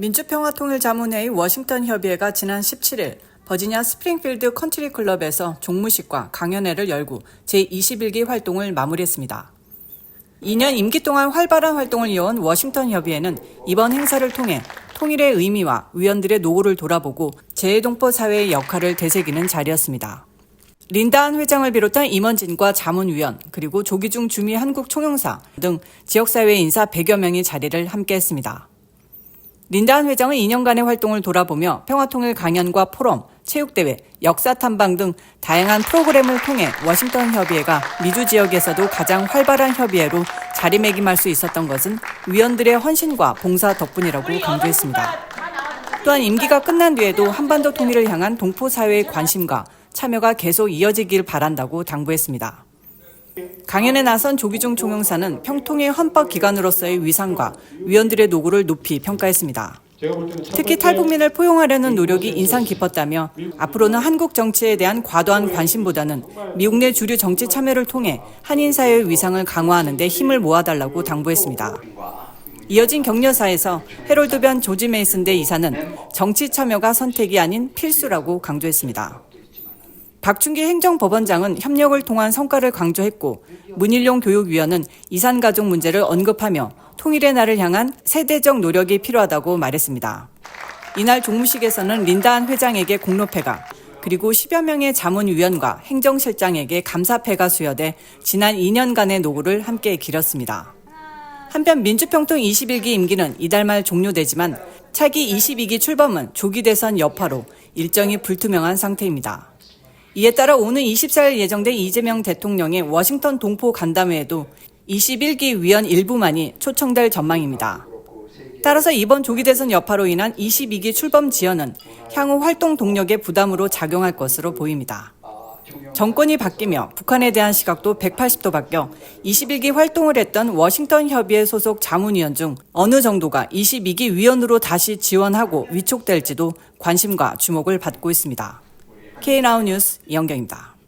민주평화통일자문회의 워싱턴 협의회가 지난 17일 버지니아 스프링필드 컨트리 클럽에서 종무식과 강연회를 열고 제21기 활동을 마무리했습니다. 2년 임기 동안 활발한 활동을 이어온 워싱턴 협의회는 이번 행사를 통해 통일의 의미와 위원들의 노고를 돌아보고 재해동포 사회의 역할을 되새기는 자리였습니다. 린다한 회장을 비롯한 임원진과 자문위원, 그리고 조기중 주미 한국 총영사 등 지역사회 인사 100여 명이 자리를 함께했습니다. 린다한 회장은 2년간의 활동을 돌아보며 평화통일 강연과 포럼, 체육대회, 역사탐방 등 다양한 프로그램을 통해 워싱턴 협의회가 미주 지역에서도 가장 활발한 협의회로 자리매김할 수 있었던 것은 위원들의 헌신과 봉사 덕분이라고 강조했습니다. 또한 임기가 끝난 뒤에도 한반도 통일을 향한 동포 사회의 관심과 참여가 계속 이어지길 바란다고 당부했습니다. 강연에 나선 조기중 총영사는 평통의 헌법 기관으로서의 위상과 위원들의 노고를 높이 평가했습니다. 특히 탈북민을 포용하려는 노력이 인상 깊었다며 앞으로는 한국 정치에 대한 과도한 관심보다는 미국 내 주류 정치 참여를 통해 한인 사회의 위상을 강화하는 데 힘을 모아달라고 당부했습니다. 이어진 격려사에서 해롤드 변 조지 메이슨 대 이사는 정치 참여가 선택이 아닌 필수라고 강조했습니다. 박춘기 행정법원장은 협력을 통한 성과를 강조했고 문일용 교육위원은 이산가족 문제를 언급하며 통일의 날을 향한 세대적 노력이 필요하다고 말했습니다. 이날 종무식에서는 린다한 회장에게 공로패가 그리고 10여 명의 자문위원과 행정실장에게 감사패가 수여돼 지난 2년간의 노고를 함께 기렸습니다. 한편 민주평통 21기 임기는 이달 말 종료되지만 차기 22기 출범은 조기 대선 여파로 일정이 불투명한 상태입니다. 이에 따라 오는 24일 예정된 이재명 대통령의 워싱턴 동포 간담회에도 21기 위원 일부만이 초청될 전망입니다. 따라서 이번 조기 대선 여파로 인한 22기 출범 지연은 향후 활동 동력의 부담으로 작용할 것으로 보입니다. 정권이 바뀌며 북한에 대한 시각도 180도 바뀌어 21기 활동을 했던 워싱턴 협의회 소속 자문위원 중 어느 정도가 22기 위원으로 다시 지원하고 위촉될지도 관심과 주목을 받고 있습니다. K나우 뉴스 이영경입니다.